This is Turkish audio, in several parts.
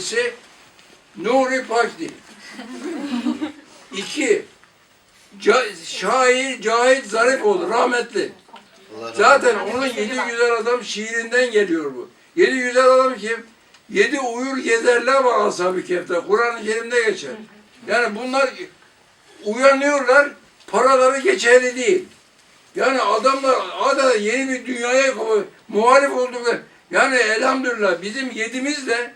birisi Nuri Pakdil. İki, Ca- şair Cahit Zarifoğlu rahmetli. Zaten onun yedi güzel adam şiirinden geliyor bu. Yedi güzel adam kim? Yedi uyur gezerler var ashab-ı kehfte. Kur'an-ı Kerim'de geçer. Yani bunlar uyanıyorlar, paraları geçerli değil. Yani adamlar adeta yeni bir dünyaya muhalif olduklar. Yani elhamdülillah bizim yedimizle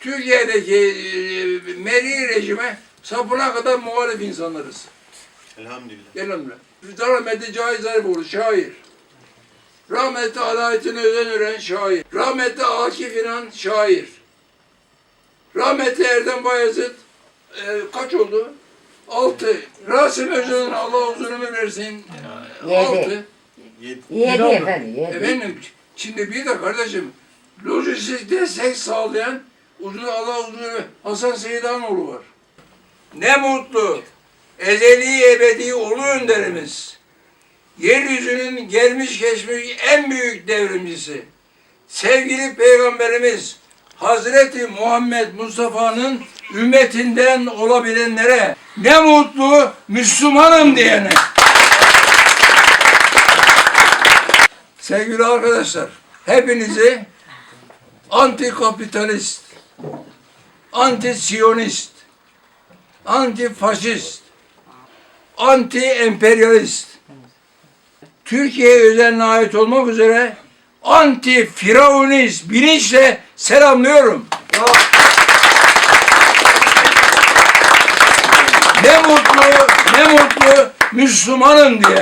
Türkiye'deki e, meri rejime sapına kadar muhalif insanlarız. Elhamdülillah. Elhamdülillah. Rahmetli Cahit Zarifoğlu şair. Rahmetli Adaletine Özenören şair. Rahmetli Akif İnan şair. Rahmetli Erdem Bayezid e, kaç oldu? Altı. Rasim Özden'in Allah uzun ömür versin. Altı. Yedi. Yedi efendim, yedi. Efendim şimdi bir de kardeşim lojistik destek sağlayan uzun Allah uzun ömür Hasan Seydanoğlu var. Ne mutlu ezeli ebedi ulu önderimiz. Yeryüzünün gelmiş geçmiş en büyük devrimcisi. Sevgili Peygamberimiz Hazreti Muhammed Mustafa'nın ümmetinden olabilenlere ne mutlu Müslümanım diyene. Sevgili arkadaşlar, hepinizi anti-kapitalist, anti-siyonist, anti-faşist, anti-emperyalist, Türkiye özeline ait olmak üzere anti-firavunist bilinçle selamlıyorum. Ne mutlu, ne mutlu Müslümanım diye.